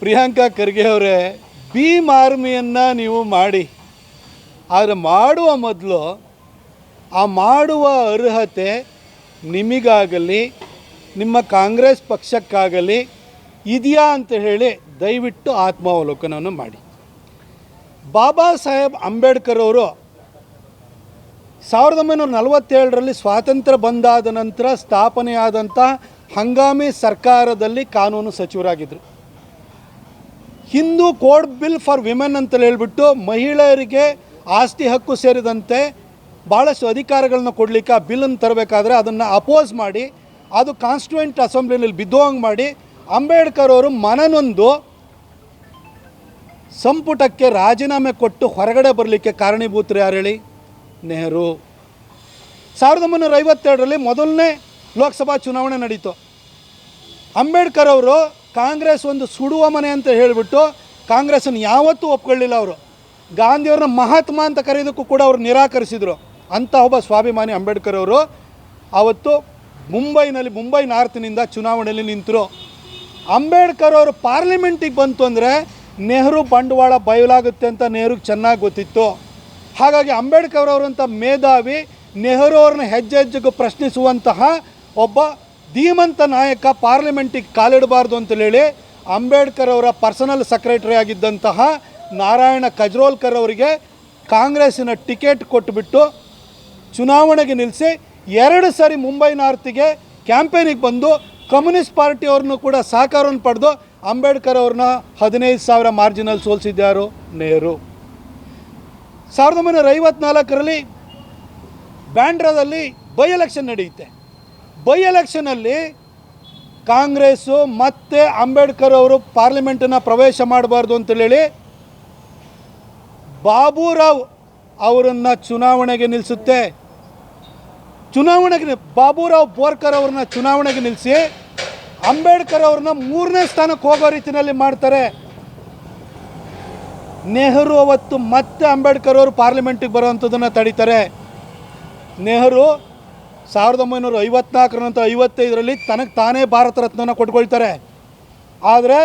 ಪ್ರಿಯಾಂಕಾ ಖರ್ಗೆ ಅವರೇ, ಭೀಮ್ ಆರ್ಮಿಯನ್ನು ನೀವು ಮಾಡಿ. ಆದರೆ ಮಾಡುವ ಮೊದಲು ಆ ಮಾಡುವ ಅರ್ಹತೆ ನಿಮಗಾಗಲಿ, ನಿಮ್ಮ ಕಾಂಗ್ರೆಸ್ ಪಕ್ಷಕ್ಕಾಗಲಿ ಇದೆಯಾ ಅಂತ ಹೇಳಿ ದಯವಿಟ್ಟು ಆತ್ಮಾವಲೋಕನವನ್ನು ಮಾಡಿ. ಬಾಬಾ ಸಾಹೇಬ್ ಅಂಬೇಡ್ಕರ್ ಅವರು ಸಾವಿರದ ಒಂಬೈನೂರ ನಲವತ್ತೇಳರಲ್ಲಿ ಸ್ವಾತಂತ್ರ್ಯ ಬಂದಾದ ನಂತರ ಸ್ಥಾಪನೆಯಾದಂಥ ಹಂಗಾಮಿ ಸರ್ಕಾರದಲ್ಲಿ ಕಾನೂನು ಸಚಿವರಾಗಿದ್ದರು. Hindu code bill for women ಅಂತ ಹೇಳ್ಬಿಟ್ಟು ಮಹಿಳೆಯರಿಗೆ ಆಸ್ತಿ ಹಕ್ಕು ಸೇರಿದಂತೆ ಭಾಳಷ್ಟು ಅಧಿಕಾರಗಳನ್ನ ಕೊಡಲಿಕ್ಕೆ ಆ ಬಿಲ್ಲನ್ನು ತರಬೇಕಾದ್ರೆ ಅದನ್ನು ಅಪೋಸ್ ಮಾಡಿ, ಅದು ಕಾನ್ಸ್ಟಿಟ್ಯೂಂಟ್ ಅಸೆಂಬ್ಲಿನಲ್ಲಿ ಬಿದ್ದೋಂಗೆ ಮಾಡಿ ಅಂಬೇಡ್ಕರ್ ಅವರು ಮನನೊಂದು ಸಂಪುಟಕ್ಕೆ ರಾಜೀನಾಮೆ ಕೊಟ್ಟು ಹೊರಗಡೆ ಬರಲಿಕ್ಕೆ ಕಾರಣೀಭೂತರು ಯಾರು ಹೇಳಿ? ನೆಹರು. ಸಾವಿರದ ಒಂಬೈನೂರ ಐವತ್ತೆರಡರಲ್ಲಿ ಮೊದಲನೇ ಲೋಕಸಭಾ ಚುನಾವಣೆ ನಡೀತು. ಅಂಬೇಡ್ಕರ್ ಅವರು ಕಾಂಗ್ರೆಸ್ ಒಂದು ಸುಡುವ ಮನೆ ಅಂತ ಹೇಳಿಬಿಟ್ಟು ಕಾಂಗ್ರೆಸ್ಸನ್ನು ಯಾವತ್ತೂ ಒಪ್ಕೊಳ್ಳಿಲ್ಲ ಅವರು. ಗಾಂಧಿಯವ್ರನ್ನ ಮಹಾತ್ಮ ಅಂತ ಕರೆಯೋದಕ್ಕೂ ಕೂಡ ಅವರು ನಿರಾಕರಿಸಿದರು. ಅಂಥ ಒಬ್ಬ ಸ್ವಾಭಿಮಾನಿ ಅಂಬೇಡ್ಕರ್ ಅವರು ಆವತ್ತು ಮುಂಬೈನಲ್ಲಿ, ಮುಂಬೈ ನಾರ್ತ್ನಿಂದ ಚುನಾವಣೆಯಲ್ಲಿ ನಿಂತರು. ಅಂಬೇಡ್ಕರ್ ಅವರು ಪಾರ್ಲಿಮೆಂಟಿಗೆ ಬಂತು ಅಂದರೆ ನೆಹರು ಬಂಡವಾಳ ಬಯಲಾಗುತ್ತೆ ಅಂತ ನೆಹರುಗೆ ಚೆನ್ನಾಗಿ ಗೊತ್ತಿತ್ತು. ಹಾಗಾಗಿ ಅಂಬೇಡ್ಕರ್ ಅವರಂಥ ಮೇಧಾವಿ ನೆಹರು ಅವ್ರನ್ನ ಹೆಜ್ಜೆ ಹೆಜ್ಜೆಗೂ ಪ್ರಶ್ನಿಸುವಂತಹ ಒಬ್ಬ ಧೀಮಂತ ನಾಯಕ ಪಾರ್ಲಿಮೆಂಟಿಗೆ ಕಾಲಿಡಬಾರ್ದು ಅಂತೇಳಿ ಅಂಬೇಡ್ಕರ್ ಅವರ ಪರ್ಸನಲ್ ಸೆಕ್ರೆಟರಿ ಆಗಿದ್ದಂತಹ ನಾರಾಯಣ ಕಜ್ರೋಲ್ಕರ್ ಅವರಿಗೆ ಕಾಂಗ್ರೆಸ್ಸಿನ ಟಿಕೆಟ್ ಕೊಟ್ಟುಬಿಟ್ಟು ಚುನಾವಣೆಗೆ ನಿಲ್ಲಿಸಿ ಎರಡು ಸಾರಿ ಮುಂಬೈ ನಾರ್ತಿಗೆ ಕ್ಯಾಂಪೇನಿಗೆ ಬಂದು ಕಮ್ಯುನಿಸ್ಟ್ ಪಾರ್ಟಿಯವ್ರನ್ನೂ ಕೂಡ ಸಹಕಾರವನ್ನು ಪಡೆದು ಅಂಬೇಡ್ಕರ್ ಅವ್ರನ್ನ ಹದಿನೈದು ಸಾವಿರ ಮಾರ್ಜಿನಲ್ಲಿ ಸೋಲಿಸಿದ್ಯಾರು? ನೆಹರು. ಸಾವಿರದ ಒಂಬೈನೂರ ಐವತ್ನಾಲ್ಕರಲ್ಲಿ ಬ್ಯಾಂಡ್ರಾದಲ್ಲಿ ಬೈ ಎಲೆಕ್ಷನ್ ನಡೆಯುತ್ತೆ. ಬೈ ಎಲೆಕ್ಷನಲ್ಲಿ ಕಾಂಗ್ರೆಸ್ಸು ಮತ್ತೆ ಅಂಬೇಡ್ಕರ್ ಅವರು ಪಾರ್ಲಿಮೆಂಟನ್ನು ಪ್ರವೇಶ ಮಾಡಬಾರ್ದು ಅಂತೇಳಿ ಬಾಬುರಾವ್ ಅವರನ್ನು ಚುನಾವಣೆಗೆ ನಿಲ್ಲಿಸುತ್ತೆ ಚುನಾವಣೆಗೆ ಬಾಬುರಾವ್ ಬೋರ್ಕರ್ ಅವ್ರನ್ನ ಚುನಾವಣೆಗೆ ನಿಲ್ಲಿಸಿ ಅಂಬೇಡ್ಕರ್ ಅವ್ರನ್ನ ಮೂರನೇ ಸ್ಥಾನಕ್ಕೆ ಹೋಗೋ ರೀತಿಯಲ್ಲಿ ಮಾಡ್ತಾರೆ. ನೆಹರು ಅವತ್ತು ಮತ್ತೆ ಅಂಬೇಡ್ಕರ್ ಅವರು ಪಾರ್ಲಿಮೆಂಟಿಗೆ ಬರೋವಂಥದ್ದನ್ನು ತಡೀತಾರೆ. ನೆಹರು ಸಾವಿರದ ಒಂಬೈನೂರ ಐವತ್ನಾಲ್ಕರ ನಂತರ ಐವತ್ತೈದರಲ್ಲಿ ತನಗೆ ತಾನೇ ಭಾರತ ರತ್ನನ ಕೊಟ್ಕೊಳ್ತಾರೆ. ಆದರೆ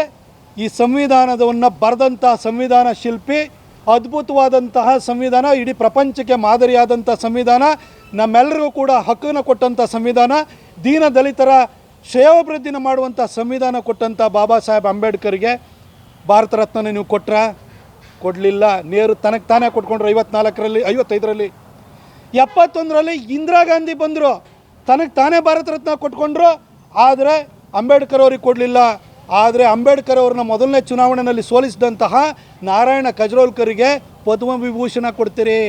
ಈ ಸಂವಿಧಾನದವನ್ನು ಬರೆದಂತಹ ಸಂವಿಧಾನ ಶಿಲ್ಪಿ, ಅದ್ಭುತವಾದಂತಹ ಸಂವಿಧಾನ, ಇಡೀ ಪ್ರಪಂಚಕ್ಕೆ ಮಾದರಿಯಾದಂಥ ಸಂವಿಧಾನ, ನಮ್ಮೆಲ್ಲರಿಗೂ ಕೂಡ ಹಕ್ಕನ್ನು ಕೊಟ್ಟಂಥ ಸಂವಿಧಾನ, ದೀನ ದಲಿತರ ಶ್ರೇಯೋಭಿವೃದ್ಧಿನ ಮಾಡುವಂಥ ಸಂವಿಧಾನ ಕೊಟ್ಟಂಥ ಬಾಬಾ ಸಾಹೇಬ್ ಅಂಬೇಡ್ಕರ್ಗೆ ಭಾರತ ರತ್ನ ನೀವು ಕೊಟ್ರ? ಕೊಡಲಿಲ್ಲ. ನೇರು ತನಗೆ ತಾನೇ ಕೊಟ್ಕೊಂಡ್ರು ಐವತ್ನಾಲ್ಕರಲ್ಲಿ, ಐವತ್ತೈದರಲ್ಲಿ. ಎಪ್ಪತ್ತೊಂದರಲ್ಲಿ ಇಂದಿರಾ ಗಾಂಧಿ ಬಂದರು. ತನಗೆ ತಾನೇ ಭಾರತ ರತ್ನ ಕೊಟ್ಕೊಂಡ್ರು. ಆದರೆ ಅಂಬೇಡ್ಕರ್ ಅವ್ರಿಗೆ ಕೊಡಲಿಲ್ಲ. ಆದರೆ ಅಂಬೇಡ್ಕರ್ ಅವ್ರನ್ನ ಮೊದಲನೇ ಚುನಾವಣೆಯಲ್ಲಿ ಸೋಲಿಸಿದಂತಹ ನಾರಾಯಣ ಕಜ್ರೋಲ್ಕರಿಗೆ ಪದ್ಮವಿಭೂಷಣ ಕೊಡ್ತೀರಿ.